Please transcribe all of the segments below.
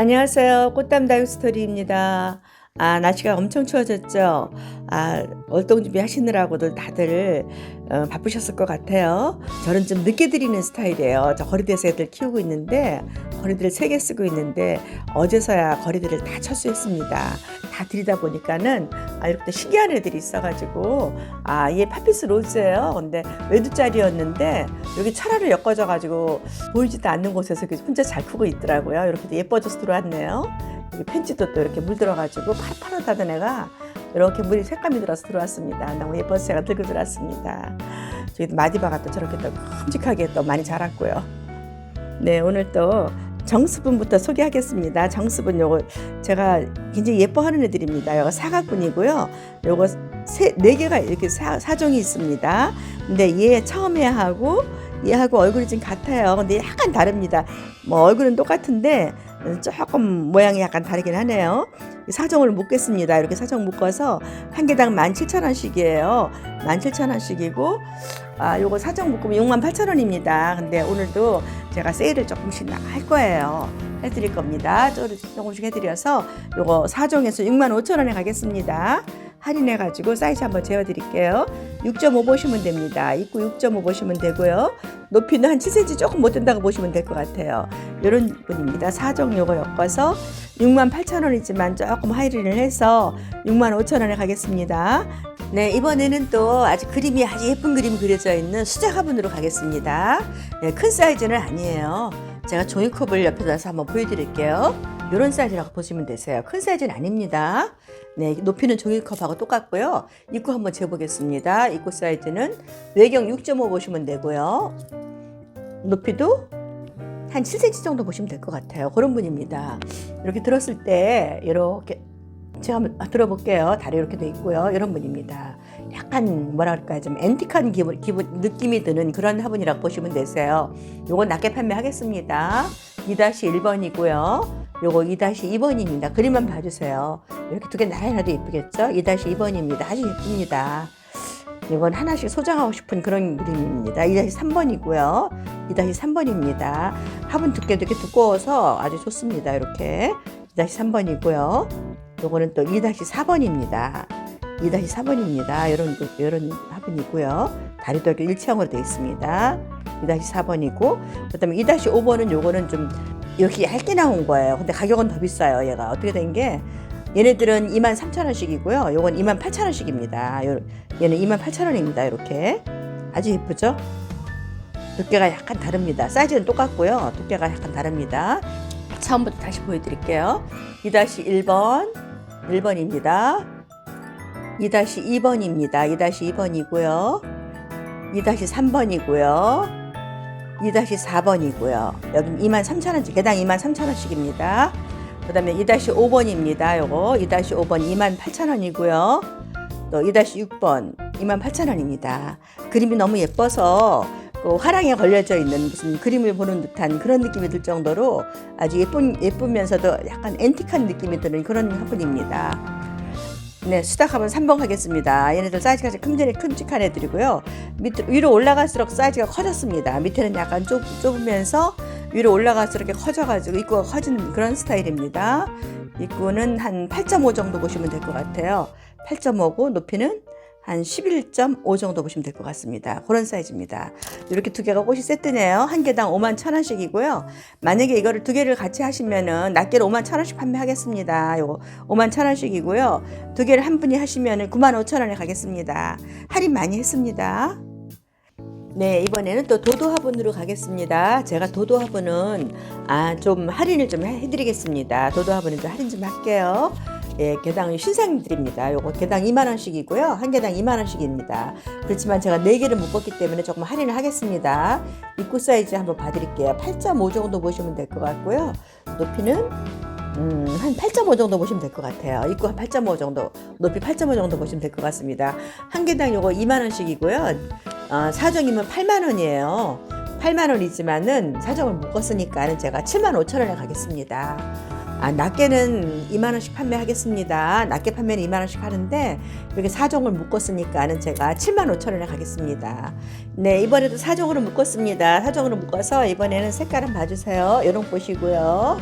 안녕하세요. 꽃담 다육스토리입니다. 아, 날씨가 엄청 추워졌죠? 아, 월동 준비 하시느라고도 다들 어, 바쁘셨을 것 같아요. 저는 좀 늦게 드리는 스타일이에요. 저 거리대에서 애들 키우고 있는데, 거리대를 세개 쓰고 있는데, 어제서야 거리대를 다 철수했습니다. 다 드리다 보니까는, 아, 이렇게 또 신기한 애들이 있어가지고, 아, 얘 파피스 로즈예요. 근데 외두짜리였는데, 여기 철화를 엮어져가지고, 보이지도 않는 곳에서 혼자 잘 크고 있더라고요. 이렇게 또 예뻐져서 들어왔네요. 펜치도 또 이렇게 물들어가지고 파릇파릇하던 애가 이렇게 물이 색감이 들어서 들어왔습니다. 너무 예뻐서 제가 들고 들어왔습니다. 저기 마디바가 또 저렇게 또 큼직하게 또 많이 자랐고요. 네, 오늘 또 정수분부터 소개하겠습니다. 정수분 요거 제가 굉장히 예뻐하는 애들입니다. 요거 사각분이고요. 요거 세, 네 개가 이렇게 사, 사종이 있습니다. 근데 얘 처음에 하고 얘하고 얼굴이 좀 같아요. 근데 약간 다릅니다. 뭐 얼굴은 똑같은데 조금 모양이 약간 다르긴 하네요. 사정을 묶겠습니다. 이렇게 사정 묶어서 한 개당 17,000원씩이에요. 17,000원씩이고 아, 요거 사정 묶으면 68,000원입니다. 근데 오늘도 제가 세일을 조금씩 할 거예요. 해드릴 겁니다. 조금씩 해드려서 요거 사정에서 65,000원에 가겠습니다. 할인해가지고 사이즈 한번 재어드릴게요. 6.5 보시면 됩니다. 입구 6.5 보시면 되고요. 높이는 한 7cm 조금 못 된다고 보시면 될 것 같아요. 이런 분입니다. 사정 요거 엮어서 68,000원이지만 조금 할인을 해서 65,000원에 가겠습니다. 네, 이번에는 또 아주 그림이 아주 예쁜 그림이 그려져 있는 수작 화분으로 가겠습니다. 네, 큰 사이즈는 아니에요. 제가 종이컵을 옆에 놔서 한번 보여드릴게요. 이런 사이즈라고 보시면 되세요. 큰 사이즈는 아닙니다. 네, 높이는 종이컵하고 똑같고요. 입구 한번 재보겠습니다. 입구 사이즈는 외경 6.5 보시면 되고요. 높이도 한 7cm 정도 보시면 될 것 같아요. 그런 분입니다. 이렇게 들었을 때 이렇게 제가 들어볼게요. 다리 이렇게 돼 있고요. 이런 분입니다. 약간 뭐랄까요 좀 앤틱한 기분, 기분 느낌이 드는 그런 화분이라고 보시면 되세요. 요건 낮게 판매하겠습니다. 2-1번이고요. 요거 2-2번입니다. 그림만 봐주세요. 이렇게 두 개 나란히 놔도 예쁘겠죠? 2-2번입니다. 아주 예쁩니다. 이건 하나씩 소장하고 싶은 그런 그림입니다. 2-3번이고요. 2-3번입니다. 화분 두께도 이렇게 두꺼워서 아주 좋습니다. 이렇게 2-3번이고요. 요거는 또 2-4번입니다. 2-4번입니다. 이런 이런 화분이고요. 다리도 이렇게 일체형으로 되어 있습니다. 2-4번이고 그 다음에 2-5번은 요거는 좀 이렇게 얇게 나온 거예요. 근데 가격은 더 비싸요. 얘가 어떻게 된 게 얘네들은 2만 3천 원씩이고요. 요건 2만 8천 원씩입니다. 얘는 2만 8천 원입니다. 이렇게 아주 예쁘죠? 두께가 약간 다릅니다. 사이즈는 똑같고요. 두께가 약간 다릅니다. 처음부터 다시 보여드릴게요. 2-1번, 1번입니다. 2-2번입니다. 2-2번이고요. 2-3번이고요. 2-4번이고요. 여기 23,000원씩, 개당 23,000원씩입니다. 그 다음에 2-5번입니다. 요거 2-5번 28,000원이고요. 또 2-6번 28,000원입니다. 그림이 너무 예뻐서 그 화랑에 걸려져 있는 무슨 그림을 보는 듯한 그런 느낌이 들 정도로 아주 예쁜, 예쁘면서도 약간 앤틱한 느낌이 드는 그런 화분입니다. 네, 수탉하면 3번 가겠습니다. 얘네들 사이즈가 큼직한, 큼직한 애들이고요. 밑 위로 올라갈수록 사이즈가 커졌습니다. 밑에는 약간 좁, 좁으면서 위로 올라갈수록 커져가지고 입구가 커지는 그런 스타일입니다. 입구는 한 8.5 정도 보시면 될 것 같아요. 8.5고 높이는 한 11.5 정도 보시면 될 것 같습니다. 그런 사이즈입니다. 이렇게 두 개가 꽃이 세트네요. 한 개당 5만 천 원씩이고요. 만약에 이거를 두 개를 같이 하시면은 낱개로 5만 천 원씩 판매하겠습니다. 요거 5만 천 원씩이고요. 두 개를 한 분이 하시면은 9만 5천 원에 가겠습니다. 할인 많이 했습니다. 네, 이번에는 또 도도 화분으로 가겠습니다. 제가 도도 화분은 아, 좀 할인을 좀 해드리겠습니다. 도도 화분은 좀 할인 좀 할게요. 예, 개당 신상들입니다. 요거 개당 2만 원씩이고요. 한 개당 2만 원씩입니다. 그렇지만 제가 4개를 묶었기 때문에 조금 할인을 하겠습니다. 입구 사이즈 한번 봐드릴게요. 8.5 정도 보시면 될 것 같고요. 높이는 음, 한 8.5 정도 보시면 될 것 같아요. 입구 한 8.5 정도, 높이 8.5 정도 보시면 될 것 같습니다. 한 개당 요거 2만 원씩이고요. 어, 사정이면 8만 원이에요. 8만 원이지만은 사정을 묶었으니까는 제가 7만 5천 원에 가겠습니다. 아, 낱개는 2만 원씩 판매하겠습니다. 낱개 판매는 2만 원씩 하는데 이렇게 사종을 묶었으니까는 제가 7만 5천 원에 가겠습니다. 네, 이번에도 사종으로 묶었습니다. 사종으로 묶어서 이번에는 색깔 은 봐주세요. 이런 보시고요.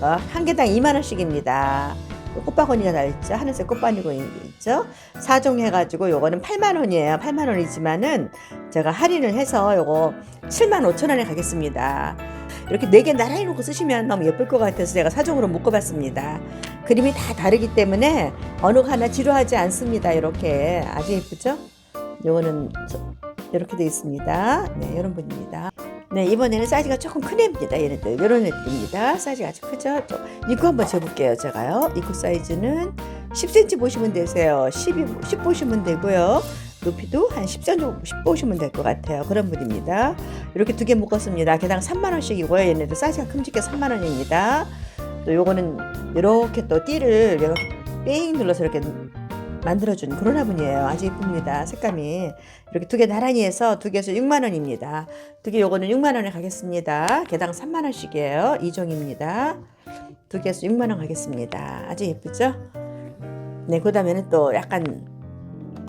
어, 한 개당 2만 원씩입니다. 꽃바구니가 달렸죠. 하늘색 꽃바구니가 있죠. 4종 해가지고 요거는 8만 원이에요. 8만 원이지만은 제가 할인을 해서 요거 7만 5천 원에 가겠습니다. 이렇게 네 개 나란히 놓고 쓰시면 너무 예쁠 것 같아서 제가 사종으로 묶어봤습니다. 그림이 다 다르기 때문에 어느 거 하나 지루하지 않습니다. 이렇게 아주 예쁘죠? 요거는 저- 이렇게 되어 있습니다. 네, 이런 분입니다. 네, 이번에는 사이즈가 조금 큰 애입니다. 얘네들. 이런 애들입니다. 사이즈가 아주 크죠? 좀 입구 한번 재볼게요. 제가요. 입구 사이즈는 10cm 보시면 되세요. 12, 10 보시면 되고요. 높이도 한 10cm 정도 10 보시면 될 것 같아요. 그런 분입니다. 이렇게 두 개 묶었습니다. 개당 3만원씩이고요. 얘네들 사이즈가 큼직해 3만원입니다. 또 요거는 이렇게 또 띠를 이렇게 삥 눌러서 이렇게 만들어준 그런 화분이에요. 아주 예쁩니다. 색감이. 이렇게 두 개 나란히 해서 두 개에서 6만 원입니다. 두 개 요거는 6만 원에 가겠습니다. 개당 3만 원씩이에요. 이종입니다 두 개에서 6만 원 가겠습니다. 아주 예쁘죠? 네, 그 다음에는 또 약간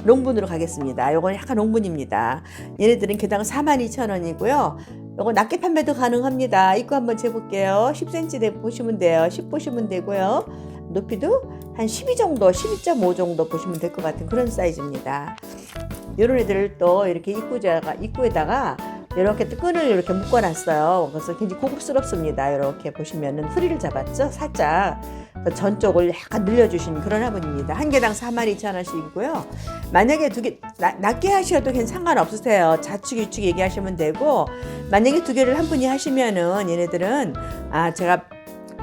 롱분으로 가겠습니다. 요건 약간 롱분입니다. 얘네들은 개당 4만 2천 원이고요. 요거 낱개 판매도 가능합니다. 입구 한번 재볼게요. 10cm 돼 보시면 돼요. 10 보시면 되고요. 높이도 한 12 정도, 12.5 정도 보시면 될 것 같은 그런 사이즈입니다. 이런 애들을 또 이렇게 입구자가 입구에다가 이렇게 또 끈을 이렇게 묶어놨어요. 그래서 굉장히 고급스럽습니다. 이렇게 보시면은 후리를 잡았죠, 살짝. 그래서 전쪽을 약간 늘려주신 그런 화분입니다. 한 개당 42,000원씩이고요. 만약에 두 개, 나- 낮게 하셔도 상관없으세요. 좌측, 우측 얘기하시면 되고, 만약에 두 개를 한 분이 하시면은 얘네들은, 아, 제가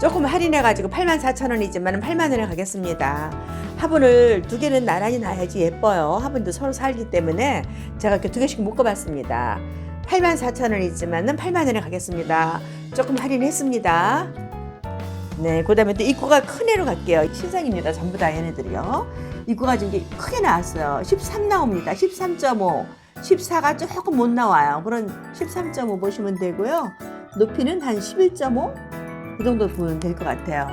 조금 할인해가지고 84,000원이지만 8만원에 가겠습니다. 화분을 두 개는 나란히 놔야지 예뻐요. 화분도 서로 살기 때문에 제가 이렇게 두 개씩 묶어봤습니다. 84,000원이지만 8만원에 가겠습니다. 조금 할인했습니다. 네, 그 다음에 또 입구가 큰 애로 갈게요. 신상입니다. 전부 다 얘네들이요. 입구가 좀 이렇게 크게 나왔어요. 13 나옵니다. 13.5. 14가 조금 못 나와요. 그런 13.5 보시면 되고요. 높이는 한 11.5? 그 정도 보면 될 것 같아요.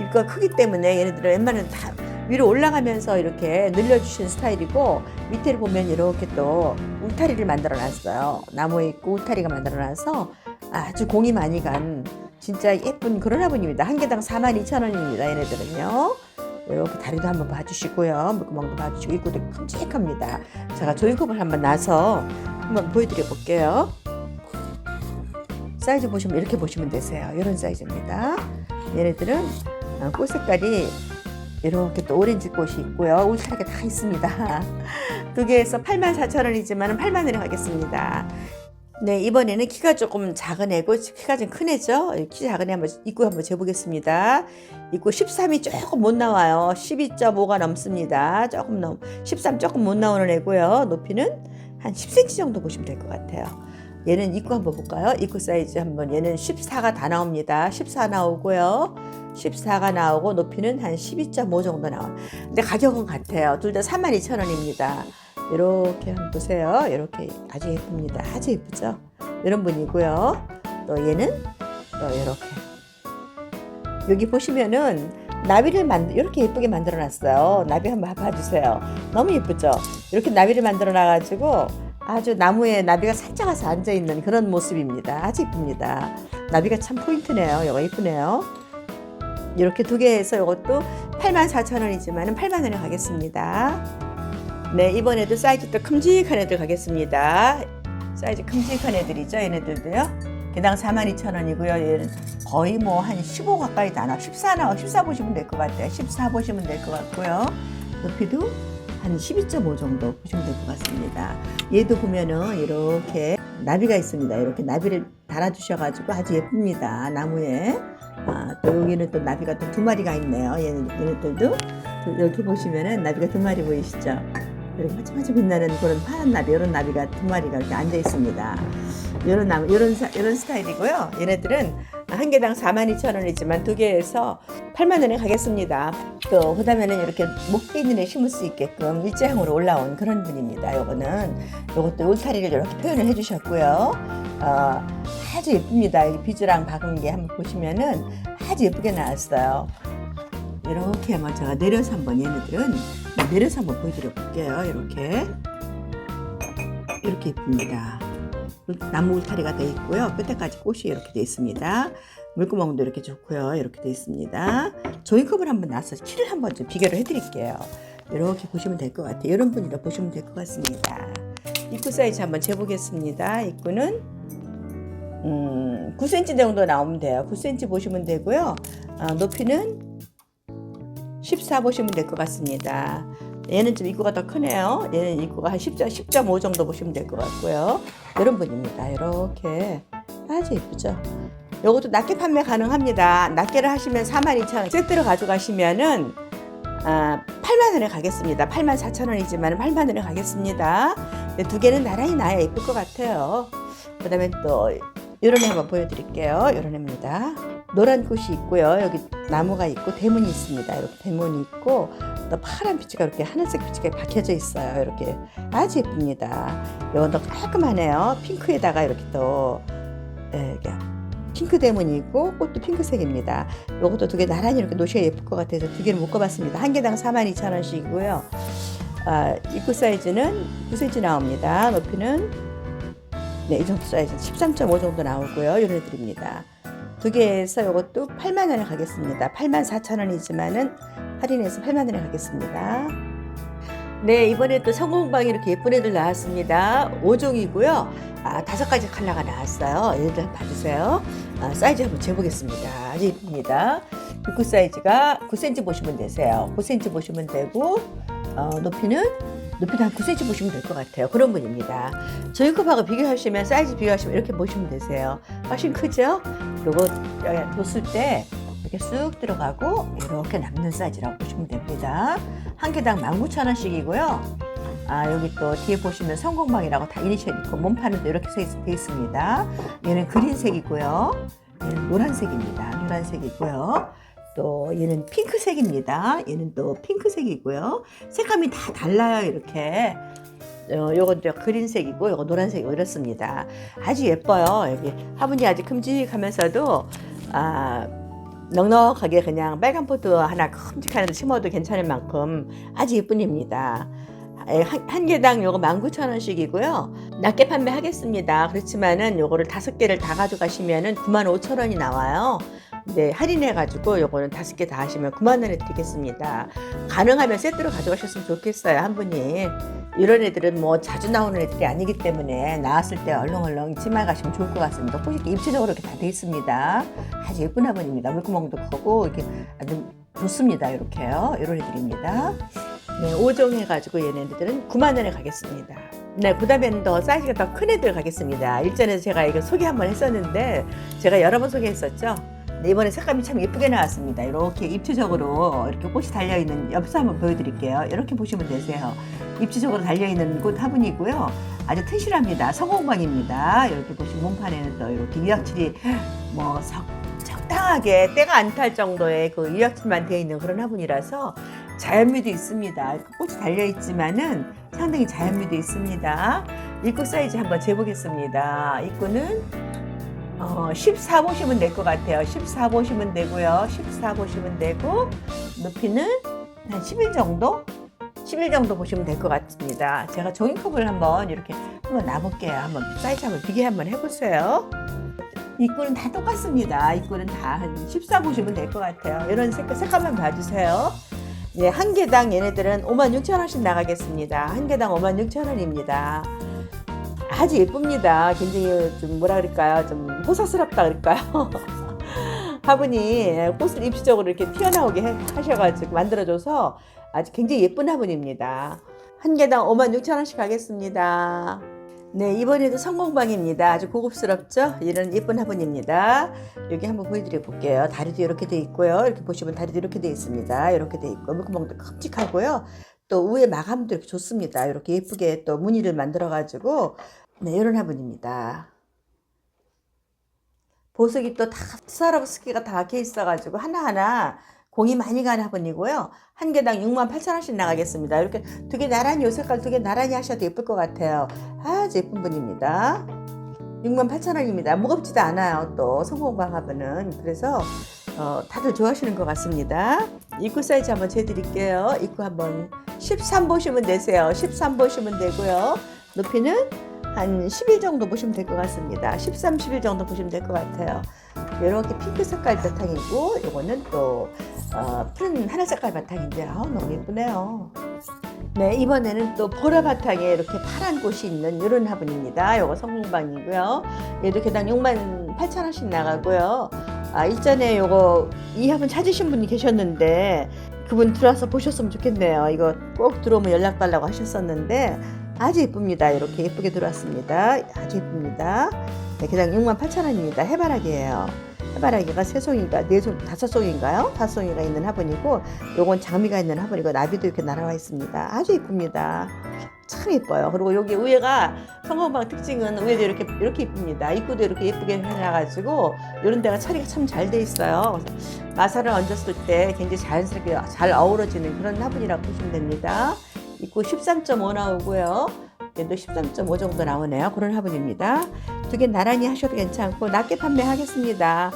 입구가 크기 때문에 얘네들은 웬만하면 다 위로 올라가면서 이렇게 늘려주신 스타일이고 밑에를 보면 이렇게 또 울타리를 만들어 놨어요. 나무에 있고 울타리가 만들어 놔서 아주 공이 많이 간 진짜 예쁜 그런 화분입니다. 한 개당 42,000원입니다. 얘네들은요. 이렇게 다리도 한번 봐주시고요. 물구멍도 봐주시고 입구도 큼직합니다. 제가 조이컵을 한번 놔서 한번 보여드려 볼게요. 사이즈 보시면 이렇게 보시면 되세요. 이런 사이즈입니다. 얘네들은 어, 꽃 색깔이 이렇게 또 오렌지 꽃이 있고요. 울타리가 다 있습니다. 두 개에서 84,000원이지만 8만 원에 가겠습니다. 네, 이번에는 키가 조금 작은 애고 키가 좀 큰 애죠. 키 작은 애 한번 입구 한번 재보겠습니다. 입구 13이 조금 못 나와요. 12.5가 넘습니다. 조금 넘, 13 조금 못 나오는 애고요. 높이는 한 10cm 정도 보시면 될 것 같아요. 얘는 입구 한번 볼까요? 입구 사이즈 한번 얘는 14가 다 나옵니다. 14 나오고요. 14가 나오고 높이는 한 12.5 정도 나와요. 근데 가격은 같아요. 둘 다 32,000원입니다. 이렇게 한번 보세요. 이렇게 아주 예쁩니다. 아주 예쁘죠? 이런 분이고요. 또 얘는 또 이렇게 여기 보시면은 나비를 만 이렇게 예쁘게 만들어 놨어요. 나비 한번 봐주세요. 너무 예쁘죠? 이렇게 나비를 만들어 놔가지고 아주 나무에 나비가 살짝 와서 앉아 있는 그런 모습입니다. 아주 예쁩니다. 나비가 참 포인트네요. 이거 예쁘네요. 이렇게 두 개에서 이것도 84,000원이지만 8만 원에 가겠습니다. 네, 이번에도 사이즈 또 큼직한 애들 가겠습니다. 사이즈 큼직한 애들이죠, 얘네들도요. 개당 42,000원이고요. 얘는 거의 뭐 한 15 가까이 나와. 14 나와. 14 보시면 될 것 같아요. 14 보시면 될 것 같고요. 높이도 한 12.5 정도 보시면 될 것 같습니다. 얘도 보면은 이렇게 나비가 있습니다. 이렇게 나비를 달아주셔가지고 아주 예쁩니다. 나무에. 아, 또 여기는 또 나비가 또 두 마리가 있네요. 얘는, 얘네들도. 또 여기 보시면은 나비가 두 마리 보이시죠? 이렇게 반짝반짝 빛나는 그런 파란 나비, 이런 나비가 두 마리가 이렇게 앉아 있습니다. 이런 나무, 이런 사- 이런 스타일이고요. 얘네들은 한 개당 42,000원이지만 두 개에서 8만 원에 가겠습니다. 또 그다음에는 이렇게 목비늘에 심을 수 있게끔 일자형으로 올라온 그런 분입니다. 요거는 요것도 울타리를 이렇게 표현을 해주셨고요. 어, 아주 예쁩니다. 이 비주랑 박은 게 한번 보시면은 아주 예쁘게 나왔어요. 이렇게 한번 제가 내려서 한번 얘네들은 내려서 한번 보여드려 볼게요. 이렇게 이렇게 예쁩니다. 나무 울타리가 되어 있고요. 끝에까지 꽃이 이렇게 되어 있습니다. 물구멍도 이렇게 좋고요. 이렇게 되어 있습니다. 종이컵을 한번 놔서 키를 한번 좀 비교를 해드릴게요. 이렇게 보시면 될 것 같아요. 이런 분이라 보시면 될 것 같습니다. 입구 사이즈 한번 재보겠습니다. 입구는 음, 9cm 정도 나오면 돼요. 9cm 보시면 되고요. 아, 높이는 14 보시면 될 것 같습니다. 얘는 좀 입구가 더 크네요. 얘는 입구가 한 10, 10.5 정도 보시면 될 것 같고요. 이런 분입니다. 이렇게 아주 예쁘죠. 요것도 낱개 판매 가능합니다. 낱개를 하시면 42,000원 세트로 가져가시면은 아, 8만 원에 가겠습니다. 8만 4천 원이지만 8만 원에 가겠습니다. 두 개는 나란히 나야 예쁠 것 같아요. 그 다음에 또 이런 애 한번 보여드릴게요. 이런 애입니다. 노란 꽃이 있고요. 여기 나무가 있고 대문이 있습니다. 이렇게 대문이 있고 또 파란 비치가 이렇게 하늘색 비치가 박혀져 있어요. 이렇게 아주 예쁩니다. 이건 더 깔끔하네요. 핑크에다가 이렇게 또 예, 핑크 대문이 있고 꽃도 핑크색입니다. 이것도 두 개 나란히 이렇게 놓으셔야 예쁠 것 같아서 두 개를 묶어봤습니다. 한 개당 42,000원씩이고요. 아, 입구 사이즈는 9cm 나옵니다. 높이는 네, 이 정도 사이즈 13.5 정도 나오고요. 이런 애들입니다. 두 개에서 이것도 8만 원에 가겠습니다. 8만 4천 원이지만은 할인해서 8만 원에 가겠습니다. 네, 이번에 또 성공방이 이렇게 예쁜 애들 나왔습니다. 5종이고요. 아, 다섯 가지 컬러가 나왔어요. 얘들 한번 봐주세요. 아, 사이즈 한번 재보겠습니다. 아주 예쁩니다. 입구 사이즈가 9cm 보시면 되세요. 9cm 보시면 되고, 어, 높이는 높이도 한 9cm 보시면 될 것 같아요. 그런 분입니다. 저희 컵하고 비교하시면 사이즈 비교하시면 이렇게 보시면 되세요. 훨씬 크죠? 요거 여기 놓을 때 이렇게 쑥 들어가고 이렇게 남는 사이즈라고 보시면 됩니다. 한 개당 19,000원씩이고요. 아, 여기 또 뒤에 보시면 성공방이라고 다 이니셜 있고 몸판은 또 이렇게 돼 있습니다. 얘는 그린색이고요. 얘는 노란색입니다. 노란색이고요. 또 얘는 핑크색입니다. 얘는 또 핑크색이고요. 색감이 다 달라요. 이렇게. 어, 요건 또 그린색이고 요거 노란색이고 이렇습니다. 아주 예뻐요. 여기 화분이 아주 큼직하면서도 아, 넉넉하게 그냥 빨간 포트 하나 큼직한 데 심어도 괜찮을 만큼 아주 예쁜 입니다. 예, 한, 한 개당 요거 19,000원씩이고요. 낮게 판매하겠습니다. 그렇지만은 요거를 다섯 개를 다 가져가시면은 95,000원이 나와요. 네, 할인해가지고 요거는 다섯 개 다 하시면 9만 원에 드리겠습니다. 가능하면 세트로 가져가셨으면 좋겠어요, 한 분이. 이런 애들은 뭐 자주 나오는 애들이 아니기 때문에 나왔을 때 얼렁얼렁 치마 가시면 좋을 것 같습니다. 이렇게 입체적으로 이렇게 다 돼 있습니다. 아주 예쁜 화분입니다. 물구멍도 크고 이렇게 아주 좋습니다. 이렇게요. 이런 애들입니다. 네, 5종 해가지고 얘네들은 9만 원에 가겠습니다. 네, 그 다음에는 더 사이즈가 더 큰 애들 가겠습니다. 일전에 제가 이거 소개 한번 했었는데 제가 여러 번 소개했었죠. 네, 이번에 색감이 참 예쁘게 나왔습니다. 이렇게 입체적으로 이렇게 꽃이 달려있는 엽서 한번 보여드릴게요. 이렇게 보시면 되세요. 입체적으로 달려있는 꽃 화분이고요. 아주 튼실합니다. 성공방입니다. 이렇게 보시면 몸판에는 또 이렇게 유약칠이 뭐 적, 적당하게 때가 안 탈 정도의 그 유약칠만 되어 있는 그런 화분이라서 자연미도 있습니다. 꽃이 달려있지만은 상당히 자연미도 있습니다. 입구 사이즈 한번 재보겠습니다. 입구는 어, 14 보시면 될 것 같아요. 14 보시면 되고요. 14 보시면 되고 높이는 한11 정도? 11 정도 보시면 될 것 같습니다. 제가 종이컵을 한번 이렇게 한번 놔볼게요. 한번 사이즈 한번 비교 한번 해보세요. 입구는 다 똑같습니다. 입구는 다 한 14 보시면 될 것 같아요. 이런 색깔, 색감만 봐주세요. 예, 한 개당 얘네들은 5만 6천 원씩 나가겠습니다. 한 개당 5만 6천 원입니다. 아주 예쁩니다. 굉장히 좀 뭐라 그럴까요? 좀 호사스럽다 그럴까요? 화분이 꽃을 입시적으로 이렇게 튀어나오게 해- 하셔가지고 만들어줘서 아주 굉장히 예쁜 화분입니다. 한 개당 5만 6천 원씩 가겠습니다. 네, 이번에도 성공방입니다. 아주 고급스럽죠? 이런 예쁜 화분입니다. 여기 한번 보여드려 볼게요. 다리도 이렇게 돼 있고요. 이렇게 보시면 다리도 이렇게 돼 있습니다. 이렇게 돼 있고, 물구멍도 큼직하고요. 또 위에 마감도 이렇게 좋습니다. 이렇게 예쁘게 또 무늬를 만들어가지고, 네, 이런 화분입니다. 보석이 또 다 스와로브스키가 다 박혀 있어가지고 하나하나 공이 많이 가는 화분이고요. 한 개당 6만 8천 원씩 나가겠습니다. 이렇게 두 개 나란히 요 색깔 두 개 나란히 하셔도 예쁠 것 같아요. 아주 예쁜 분입니다. 6만 8천 원입니다. 무겁지도 않아요. 또 성공방 화분은 그래서 어, 다들 좋아하시는 것 같습니다. 입구 사이즈 한번 재드릴게요. 입구 한번 13 보시면 되세요. 13 보시면 되고요. 높이는 한 10일 정도 보시면 될 것 같습니다. 13, 10일 정도 보시면 될 것 같아요. 이렇게 핑크 색깔 바탕이고 이거는 또 어, 푸른 하늘 색깔 바탕인데 아 너무 예쁘네요. 네 이번에는 또 보라 바탕에 이렇게 파란 꽃이 있는 이런 화분입니다. 이거 성공방이고요. 얘도 개당 6만 8천 원씩 나가고요. 아 일전에 요거 이 화분 찾으신 분이 계셨는데 그분 들어와서 보셨으면 좋겠네요. 이거 꼭 들어오면 연락 달라고 하셨었는데 아주 예쁩니다. 이렇게 예쁘게 들어왔습니다. 아주 예쁩니다. 네, 개당 6만 8천 원입니다. 해바라기예요. 해바라기가 세 송이가 네 송, 다섯 송인가요? 다섯 송이가 있는 화분이고 요건 장미가 있는 화분이고 나비도 이렇게 날아와 있습니다. 아주 예쁩니다. 참 예뻐요. 그리고 여기 위에가 성공방 특징은 위에도 이렇게 이렇게 예쁩니다. 입구도 이렇게 예쁘게 해놔가지고 이런 데가 처리가 참 잘 돼 있어요. 마사를 얹었을 때 굉장히 자연스럽게 잘 어우러지는 그런 화분이라고 보시면 됩니다. 입구 13.5 나오고요. 얘도 13.5 정도 나오네요. 그런 화분입니다. 두 개 나란히 하셔도 괜찮고 낮게 판매하겠습니다.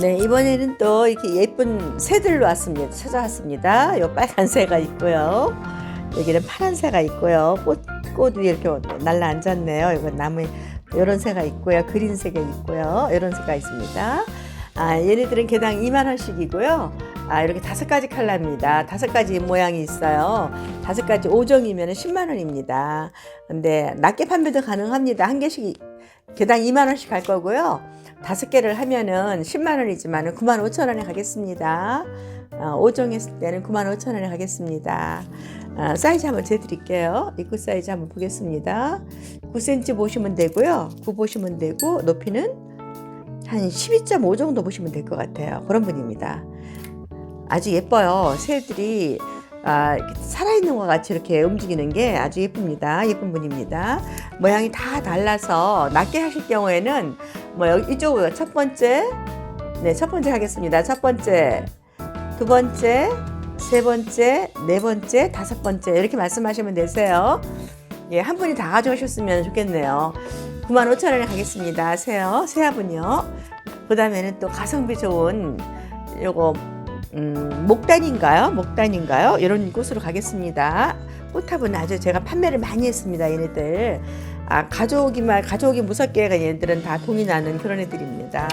네, 이번에는 또 이렇게 예쁜 새들로 왔습니다. 찾아왔습니다. 요 빨간 새가 있고요. 여기는 파란 새가 있고요. 꽃, 꽃이 이렇게 날라 앉았네요. 이거 나무에 이런 새가 있고요. 그린 새가 있고요. 이런 새가 있습니다. 아, 얘네들은 개당 2만 원씩이고요. 아, 이렇게 다섯 가지 컬러입니다. 다섯 가지 모양이 있어요. 다섯 가지 5종이면 10만 원입니다. 근데 낮게 판매도 가능합니다. 한 개씩 개당 2만 원씩 갈 거고요. 다섯 개를 하면은 10만 원이지만 9만 5천 원에 가겠습니다. 어, 5종 했을 때는 9만 5천 원에 가겠습니다. 아, 사이즈 한번 재드릴게요. 입구 사이즈 한번 보겠습니다. 9cm 보시면 되고요. 9 보시면 되고 높이는 한 12.5 정도 보시면 될 것 같아요. 그런 분입니다. 아주 예뻐요. 새들이 아, 살아있는 것 같이 이렇게 움직이는 게 아주 예쁩니다. 예쁜 분입니다. 모양이 다 달라서 낮게 하실 경우에는 뭐 여기 이쪽으로 첫 번째, 네, 첫 번째 하겠습니다. 첫 번째, 두 번째, 세 번째, 네 번째, 다섯 번째 이렇게 말씀하시면 되세요. 예, 한 분이 다 가져오셨으면 좋겠네요. 9만 5천 원에 가겠습니다. 세요, 세화분이요. 그 다음에는 또 가성비 좋은 요거 음, 목단인가요? 목단인가요? 이런 곳으로 가겠습니다. 꽃탑은 아주 제가 판매를 많이 했습니다. 얘네들. 아, 가져오기만, 가져오기 무섭게 얘네들은 다 동이 나는 그런 애들입니다.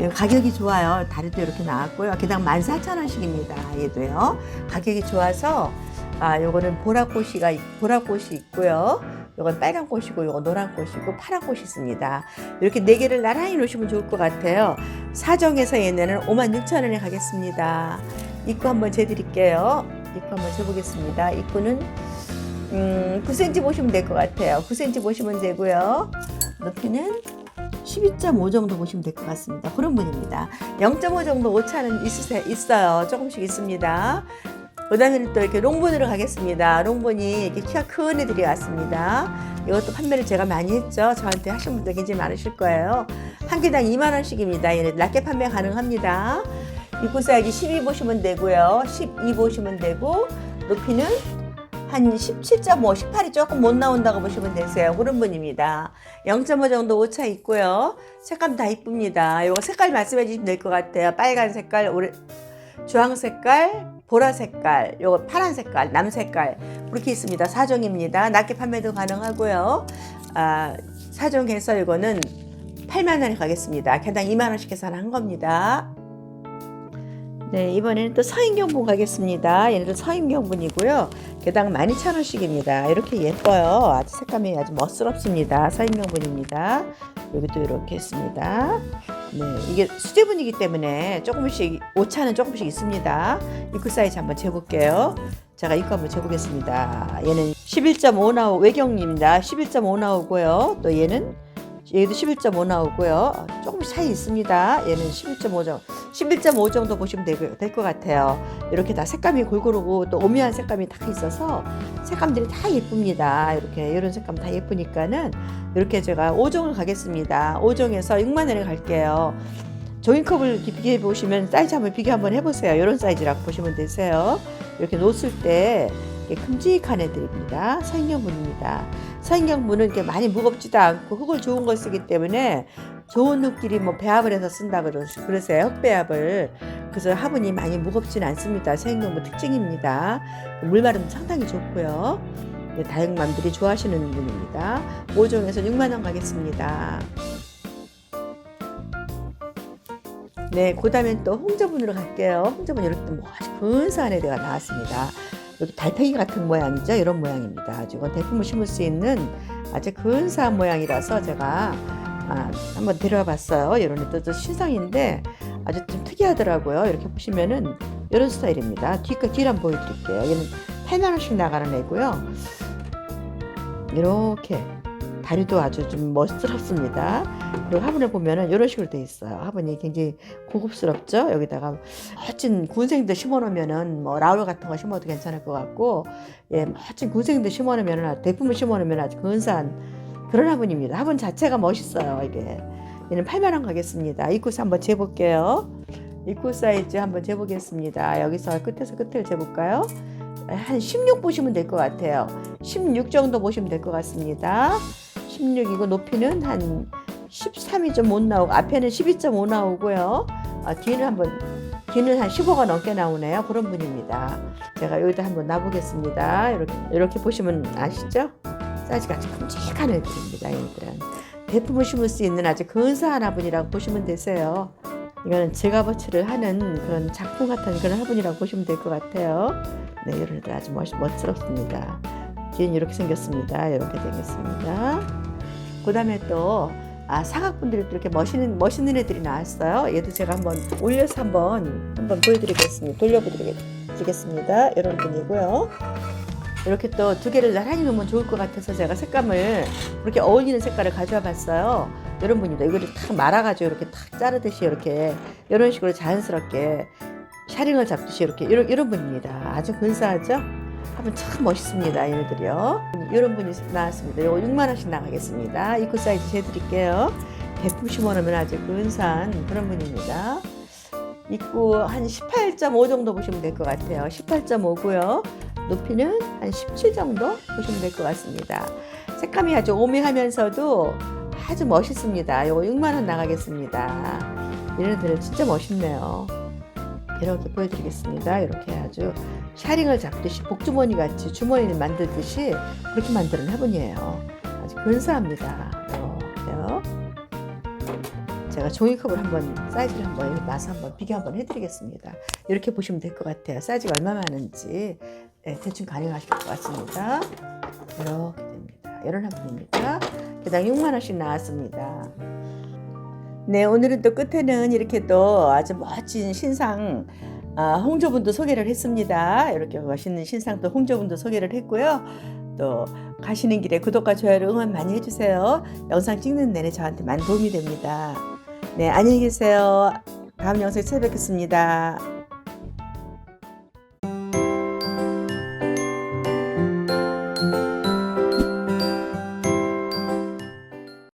예, 가격이 좋아요. 다리도 이렇게 나왔고요. 개당 14,000원씩입니다. 얘도요. 가격이 좋아서, 아, 요거는 보라꽃이가, 있- 보라꽃이 있고요. 요건 빨간 꽃이고, 요건 노란 꽃이고, 파란 꽃이 있습니다. 이렇게 네 개를 나란히 놓으시면 좋을 것 같아요. 사정에서 얘네는 56,000원에 가겠습니다. 입구 한번 재드릴게요. 입구 한번 재보겠습니다. 입구는 음, 9cm 보시면 될 것 같아요. 9cm 보시면 되고요. 높이는 12.5 정도 보시면 될 것 같습니다. 그런 분입니다. 0.5 정도 오차는 있으세요, 있어요. 조금씩 있습니다. 그 다음에는 또 이렇게 롱본으로 가겠습니다. 롱본이 이렇게 키가 큰 애들이 왔습니다. 이것도 판매를 제가 많이 했죠. 저한테 하신 분들 굉장히 많으실 거예요. 한 개당 2만 원씩입니다. 얘네 낮게 판매 가능합니다. 입구 사이즈 12 보시면 되고요. 12 보시면 되고, 높이는 한 17.5, 18이 조금 못 나온다고 보시면 되세요. 그런 분입니다. 0.5 정도 오차 있고요. 색감 다 이쁩니다. 이거 색깔 말씀해 주시면 될 것 같아요. 빨간 색깔, 주황 색깔, 보라 색깔, 요거 파란 색깔, 남 색깔 그렇게 있습니다. 사종입니다. 낮게 판매도 가능하고요. 아, 사종 해서 이거는 8만 원에 가겠습니다. 개당 2만 원씩 계산한 겁니다. 네, 이번에는 또 서인경분 가겠습니다. 얘네들 서인경분이고요. 개당 12,000원씩입니다. 이렇게 예뻐요. 아주 색감이 아주 멋스럽습니다. 서인경분입니다. 여기도 이렇게 있습니다. 네, 이게 수제분이기 때문에 조금씩 오차는 조금씩 있습니다. 입구 사이즈 한번 재볼게요. 제가 입구 한번 재보겠습니다. 얘는 11.5 나오 외경입니다. 11.5 나오고요. 또 얘는 얘도 11.5 나오고요. 조금씩 차이 있습니다. 얘는 11.5 정도, 11.5 정도 보시면 될 것 같아요. 이렇게 다 색감이 골고루고 또 오묘한 색감이 다 있어서 색감들이 다 예쁩니다. 이렇게 이런 색감 다 예쁘니까는 이렇게 제가 5종을 가겠습니다. 5종에서 6만 원에 갈게요. 종이컵을 비교해 보시면 사이즈 한번 비교 한번 해보세요. 이런 사이즈라고 보시면 되세요. 이렇게 놓았을 때 큼직한 애들입니다. 서인경분입니다. 서인경분은 이렇게 많이 무겁지도 않고 흙을 좋은 걸 쓰기 때문에 좋은 흙끼리 뭐 배합을 해서 쓴다 그러- 그러세요. 흙배합을. 그래서 화분이 많이 무겁지는 않습니다. 서인경분 특징입니다. 물마름도 상당히 좋고요. 네, 다육맘들이 좋아하시는 분입니다. 5종에서 6만 원 가겠습니다. 네, 그 다음엔 또 홍저분으로 갈게요. 홍저분 이렇게 또 아주 근사한 애가 나왔습니다. 여기 달팽이 같은 모양이죠. 이런 모양입니다. 이건 대품을 심을 수 있는 아주 근사한 모양이라서 제가 아, 한번 데려와 봤어요. 이런 또 신상인데 아주 좀 특이하더라고요. 이렇게 보시면은 이런 스타일입니다. 뒤가 뒤를 한번 보여드릴게요. 얘는 8만 원씩 나가는 애고요. 이렇게 다리도 아주 좀 멋스럽습니다. 그리고 화분을 보면은 이런 식으로 돼 있어요. 화분이 굉장히 고급스럽죠. 여기다가 멋진 군생들 심어놓으면은 뭐 라울 같은 거 심어도 괜찮을 것 같고, 예, 멋진 군생들 심어놓으면은 대품을 심어놓으면 아주 근사한 그런 화분입니다. 화분 자체가 멋있어요. 이게 얘는 8만 원 가겠습니다. 입구스 한번 재볼게요. 입구 사이즈 한번 재보겠습니다. 여기서 끝에서 끝을 재볼까요? 한 16 보시면 될 것 같아요. 16 정도 보시면 될 것 같습니다. 16이고 높이는 한 13이 좀 못 나오고 앞에는 12.5 나오고요. 아, 뒤는 한번 뒤는 한 15가 넘게 나오네요. 그런 분입니다. 제가 여기다 한번 놔보겠습니다. 이렇게 이렇게 보시면 아시죠? 사이즈가 아주 큼직한 애들입니다. 얘들은 대품을 심을 수 있는 아주 근사한 화분이라고 보시면 되세요. 이거는 제값어치를 하는 그런 작품 같은 그런 화분이라고 보시면 될 것 같아요. 네, 이런 애들 아주 멋, 멋스럽습니다. 뒤는 이렇게 생겼습니다. 이렇게 생겼습니다. 그 다음에 또, 아, 사각분들이 또 이렇게 멋있는, 멋있는 애들이 나왔어요. 얘도 제가 한번 올려서 한번, 한번 보여드리겠습니다. 돌려보드리겠습니다. 이런 분이고요. 이렇게 또 두 개를 나란히 놓으면 좋을 것 같아서 제가 색감을 그렇게 어울리는 색깔을 가져와 봤어요. 이런 분입니다. 이거를 탁 말아가지고 이렇게 탁 자르듯이 이렇게 이런 식으로 자연스럽게 샤링을 잡듯이 이렇게 이런, 이런 분입니다. 아주 근사하죠? 한번 참 멋있습니다. 얘네들이요. 이런 분이 나왔습니다. 이거 6만 원씩 나가겠습니다. 입구 사이즈. 대품 심어놓으면 아주 근사한 그런 분입니다. 입구 한 18.5 정도 보시면 될 것 같아요. 18.5고요. 높이는 한 17 정도 보시면 될 것 같습니다. 색감이 아주 오묘하면서도 아주 멋있습니다. 이거 6만 원 나가겠습니다. 얘네들은 진짜 멋있네요. 이렇게 보여드리겠습니다. 이렇게 아주 샤링을 잡듯이 복주머니 같이 주머니를 만들듯이 그렇게 만드는 화분이에요. 아주 근사합니다. 이렇게요. 제가 종이컵을 한번 사이즈를 한번 놔서 한번 비교 한번 해드리겠습니다. 이렇게 보시면 될 것 같아요. 사이즈가 얼마 많은지 네, 대충 가능하실 것 같습니다. 이렇게 됩니다. 이런 화분입니다. 개당 6만 원씩 나왔습니다. 네, 오늘은 또 끝에는 이렇게 또 아주 멋진 신상 아, 홍조분도 소개를 했습니다. 이렇게 멋있는 신상 또 홍조분도 소개를 했고요. 또 가시는 길에 구독과 좋아요를 응원 많이 해주세요. 영상 찍는 내내 저한테 많은 도움이 됩니다. 네, 안녕히 계세요. 다음 영상에 찾아뵙겠습니다.